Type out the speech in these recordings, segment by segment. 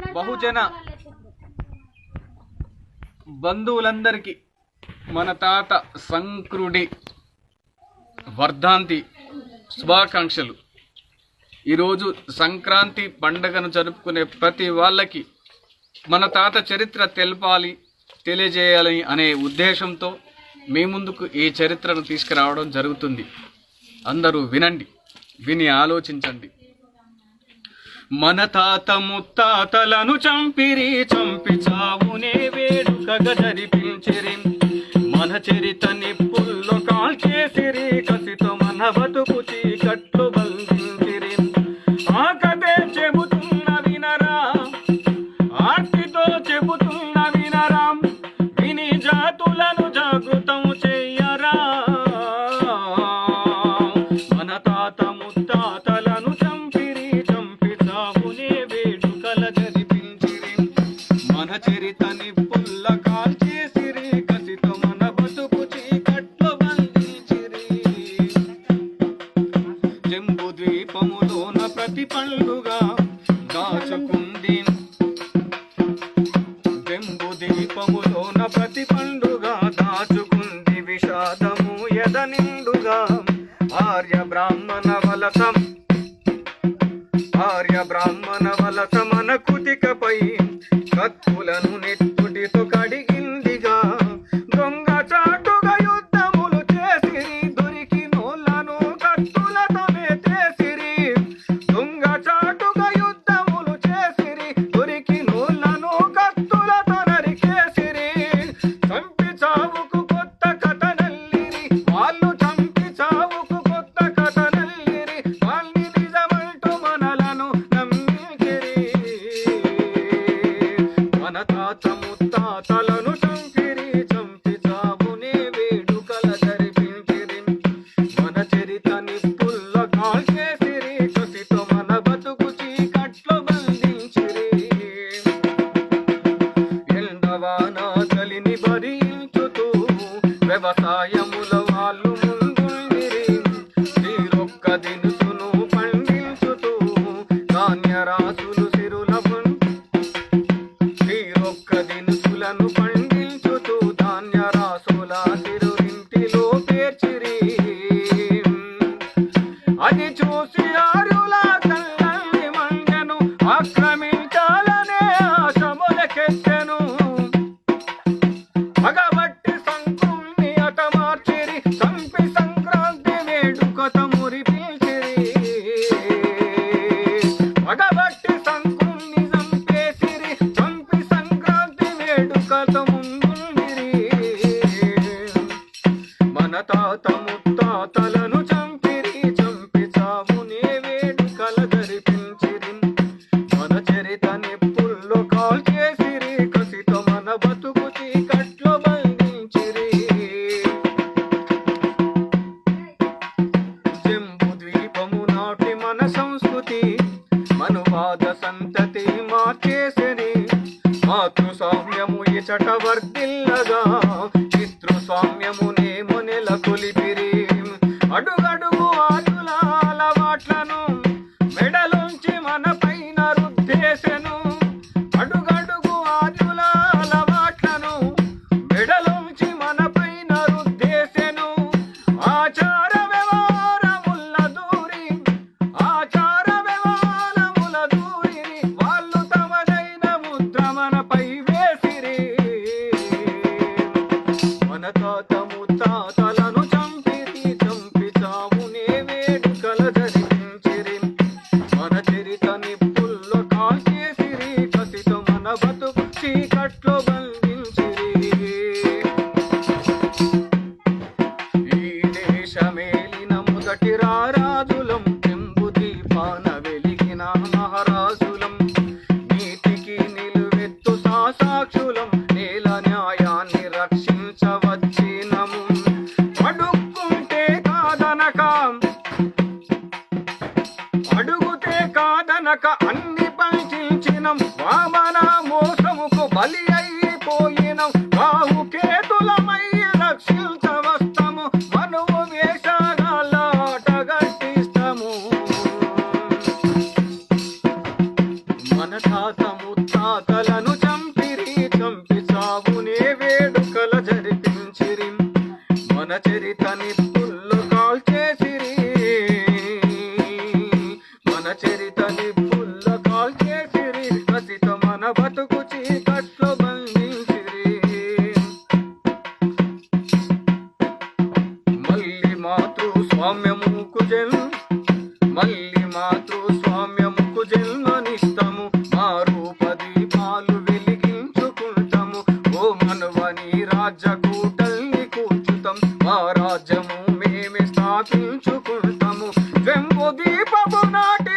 బహుజన బంధువులందరికీ మన తాత సంక్రుడి వర్ధాంతి శుభాకాంక్షలు. ఈరోజు సంక్రాంతి పండగను జరుపుకునే ప్రతి వాళ్ళకి మన తాత చరిత్ర తెలపాలి తెలియజేయాలి అనే ఉద్దేశంతో మీ ముందుకు ఈ చరిత్రను తీసుకురావడం జరుగుతుంది. అందరూ వినండి విని ఆలోచించండి. మన తాత ముత్తాతలను చంపిరి చంపి చావునే వేడుకగా జరిపించిరి. మన చరిత ప్రతి పండుగ దాచుకుంది. బెంబు దీపములోన ప్రతి పండుగ దాచుకుంది. విషాదము ఎద నిండుగా ఆర్య బ్రాహ్మణ వలసం. ఆర్య బ్రాహ్మణ మన తాత ముత్తాతలను చంపిరి చంపి చావునే వేడుకల జరిపించిరి. మన చరిత నిప్పుల్ల కాల్చేసిరి కసితో మన బతుకు చీకట్లో బంధించిరి. ఎండవాన చలిని భరించుతూ వ్యవసాయముల వాళ్ళు ముందుండిరి. తీరొక్క దిన Пока! పాద సంతతి మార్చేసిరి. మాతృ సామ్యము ఇచట వర్దిల్లగా పితృ సామ్యమునేమో నెల కొలిపిరి. అడుగడు పై మనపై వేసిరి. మన తాత కాదనక అడుగుతే కాదనక అన్ని మల్లి మాతృ స్వామ్యముకు జన్మనిస్తము మారు పాలు వెలిగించుకుంటాము. ఓ మనవని రాజ్య కూటల్ని కూర్చుతాం. మా రాజ్యము మేమే స్థాపించుకుంటాము. జంబు దీపము నాటి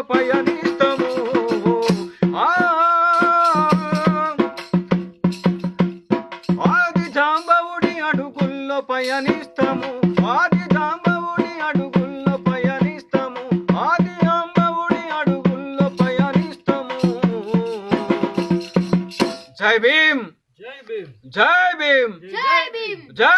పయనిస్తాము. ఆ ఆది జాంబవుడి అడుగుల్లో పయనిస్తాము. ఆది జాంబవుడి అడుగుల్లో పయనిస్తాము. ఆది జాంబవుడి అడుగుల్లో పయనిస్తాము. జై భీమ్. జై భీమ్. జై భీమ్. జై భీమ్. జై